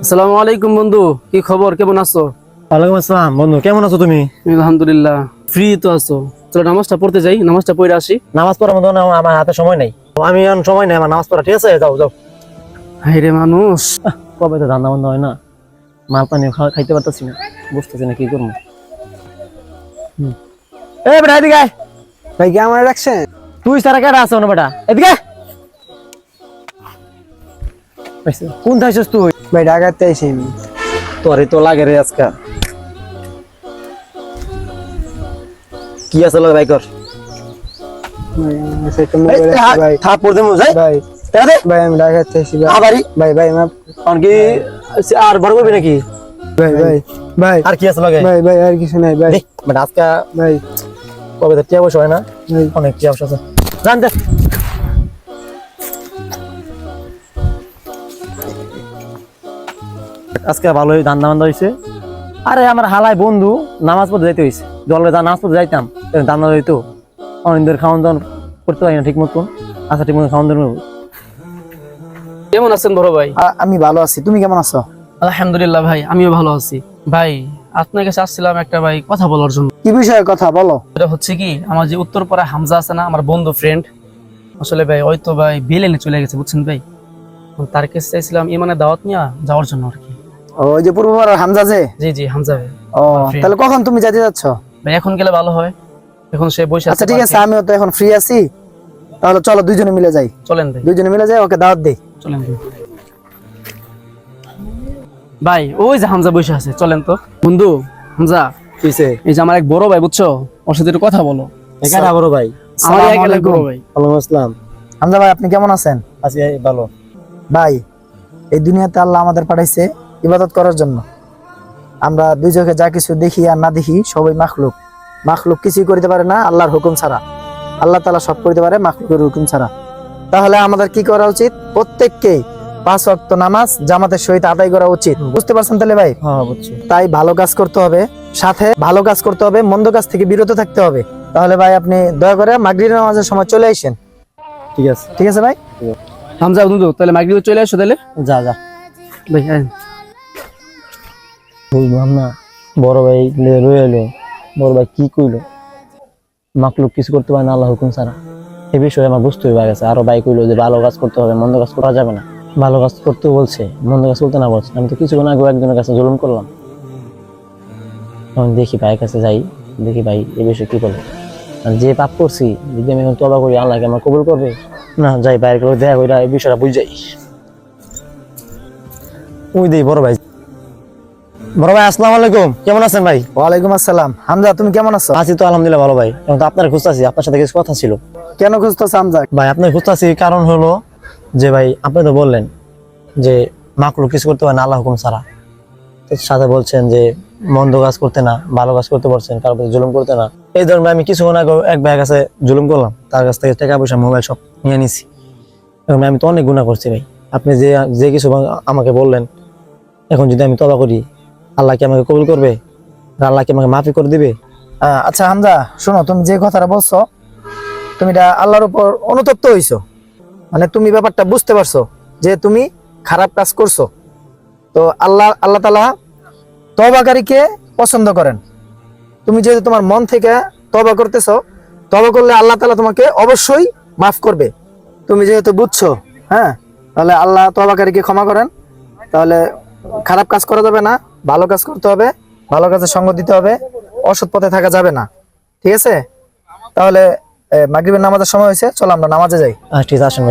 আসসালামু আলাইকুম বন্ধু কি খবর? কেমন আছো? ওয়ালাইকুম আসসালাম। বন্ধু কেমন আছো তুমি? আলহামদুলিল্লাহ ফ্রি তো আছো। চলো নামাজটা পড়তে যাই নামাজটা পড়ে আসি। নামাজ পড়ার মতো না আমার হাতে সময় নাই। আমি এখন সময় নাই আমার নামাজ পড়া ঠিক আছে? যাও যাও। হাইরে মানুষ। কবে তো ধান্দা বন্ধ হয় না? মাল পানি খাওয়া- খাইতে পারতেছি না। বুঝতেছি না কি করব। এ বেটা এদিকে আয়। ভাই কি আমার রাখছেন তুই সারা কেটা আছো না বেটা? এদিকে? কোন থাইছিস তুই? ভাই ঢাকাতে আইসি আমি। তোরে তো লাগে রে আজকা। কি আছে লগে ভাই কর? ভাই আমার সাথে মোবাইল আছে ভাই। থাপ্পড় দেবো যাই। ভাই টাকা দে। ভাই আমি ঢাকাতে আইসি ভাই। আবারই। ভাই ভাই মাফ। কারণ কি আর বড় করবি নাকি? ভাই ভাই ভাই। আর কি আছে লগে? ভাই ভাই আর কিছু নাই ভাই। বাট আজকে ভাই। কবে তো টিয়া বসে হয় না? ভাই। অনেক টিয়া বসে আছে। জানতে আজকে ভালোই ধান্দা বান্ধা হয়েছে আরে আমার হালাই বন্ধু নামাজ পড়তে যাইতে হয়েছে জলে যা নামাজ পড়তে যাইতাম ধান্দা যাইতো অনেকদের খাওয়ান দাওয়ান করতে পারি না ঠিক মতন। আচ্ছা ঠিক মতো খাওয়ান দাওয়ান কেমন আছেন বড় ভাই? আমি ভালো আছি। তুমি কেমন আছো? আলহামদুলিল্লাহ ভাই আমিও ভালো আছি। ভাই আপনার কাছে আসছিলাম একটা ভাই কথা বলার জন্য। কি বিষয়ে কথা বলো? এটা হচ্ছে কি আমার যে উত্তরপাড়া হামজা আছে না আমার বন্ধু ফ্রেন্ড আসলে ভাই ওই তো ভাই বেলেনে চলে গেছে বুঝছেন ভাই? তার কাছে চাইছিলাম ইমানে দাওয়াত নিয়ে যাওয়ার জন্য আর কি। ওই যে পূর্ববার হামজা যে? জি জি হামজা ভাই। ও তাহলে কখন তুমি যেতে যাচ্ছ? ভাই এখন গেলে ভালো হয়। এখন সে বসে আচ্ছা ঠিক আছে আমিও তো এখন ফ্রি আছি। তাহলে চলো দুইজনে মিলে যাই। চলেন ভাই। দুইজনে মিলে যাই ওকে দাওয়াত দেই। চলেন ভাই। ভাই ওই যে হামজা বসে আছে চলেন তো। বন্ধু হামজা কিসে এই যে আমার এক বড় ভাই বুঝছ? ওর সাথে একটু কথা বলো। এখানে বড় ভাই। আমার এক আসসালামু বড় আলাইকুম। ভাই। ওয়ালাইকুম আসসালাম। হামজা ভাই আপনি কেমন আছেন? আজকে ভালো। ভাই এই দুনিয়াতে আল্লাহ আমাদের পাঠাইছে। ইবাদত করার জন্য। আমরা দুই চোখে যা কিছু দেখি আর না দেখি সবাই মাখলুক। মাখলুক কিছুই করতে পারে না আল্লাহর হুকুম ছাড়া। আল্লাহ তালা সব করতে পারে মাখলুকের হুকুম ছাড়া। তাহলে আমাদের কি করা উচিত? প্রত্যেককে পাঁচ ওয়াক্ত নামাজ জামাতের সহিত আদায় করা উচিত। বুঝতে পারছেন তাহলে ভাই? হ্যাঁ তাই ভালো কাজ করতে হবে সাথে ভালো কাজ করতে হবে মন্দ কাজ থেকে বিরত থাকতে হবে। তাহলে ভাই আপনি দয়া করে মাগরিব নামাজের সময় চলে আসেন। ঠিক আছে। ঠিক আছে ভাই? হামজা বন্ধু তাহলে মাগরিব চলে আসো তাহলে। যা যা। ভাই হ্যাঁ বুঝলাম না। বড় ভাই রয়ে এলো। বড় ভাই মাকলুক কিছু করতে পারে না আল্লাহ হুকুম এই বিষয়ে আমার বুঝতে হয়ে গেছে ভাই যে ভালো কাজ করতে হবে, মন্দ কাজ করা যাবে না। ভালো কাজ করতে বলছে, মন্দ কাজ করতে না বলছে। আমি তো কিছুক্ষণ আগে একজনের কাছে জুলুম করলাম। এখন দেখি ভাইয়ের কাছে যাই, দেখি ভাই এ বিষয়ে কি বলে। যে পাপ করছি, যদি আমি এখন তবা করি, আল্লাহকে আমার কবুল করবে? না, যাই বাইরে করে দেখা কইরা এই বিষয়টা বুঝ যাই ওই দেই বড় ভাই বড় ভাই আসসালামু আলাইকুম। কেমন আছেন ভাই? ওয়ালাইকুম আসসালাম। হামজা তুমি কেমন আছো? আছি তো আলহামদুলিল্লাহ ভালো ভাই। এখন তো আপনার খুঁজতেছি আপনার সাথে কিছু কথা ছিল। কেন খুঁজতেছ হামজা? ভাই আপনার খুঁজতেছি কারণ হলো যে ভাই আপনি তো বললেন যে মাকলু কিছু করতে পারে না আল্লাহ হুকুম ছাড়া। সাথে বলছেন যে মন্দ কাজ করতে না ভালো কাজ করতে পারছেন কারোর প্রতি জুলুম করতে না। এই ধরনের আমি কিছুক্ষণ আগে এক ভাইয়ের কাছে জুলুম করলাম। তার কাছ থেকে টাকা পয়সা মোবাইল সব নিয়ে নিছি। এখন আমি তো অনেক গুণা করছি ভাই। আপনি যে যে কিছু আমাকে বললেন এখন যদি আমি তবা করি আল্লাহ কি আমাকে কবুল করবে? আল্লাহ কি আমাকে মাফি করে দিবে? আচ্ছা হামজা, শোনো, তুমি যে কথাটা বলছো, তুমি এটা আল্লাহর উপর অনুতপ্ত হইছো। মানে তুমি ব্যাপারটা বুঝতে পারছ যে তুমি খারাপ কাজ করছ। তো আল্লাহ আল্লাহ তালা তবাকারীকে পছন্দ করেন। তুমি যেহেতু তোমার মন থেকে তবা করতেছো তবা করলে আল্লাহ তালা তোমাকে অবশ্যই মাফ করবে। তুমি যেহেতু বুঝছ হ্যাঁ তাহলে আল্লাহ তবাকারীকে ক্ষমা করেন। তাহলে খারাপ কাজ করা যাবে না। ভালো কাজ করতে হবে, ভালো কাজের সঙ্গ দিতে হবে, অসৎ পথে থাকা যাবে না। ঠিক আছে? তাহলে মাগরিবের নামাজের সময় হয়েছে, চলো আমরা নামাজে যাই। ঠিক আছে, আসুন।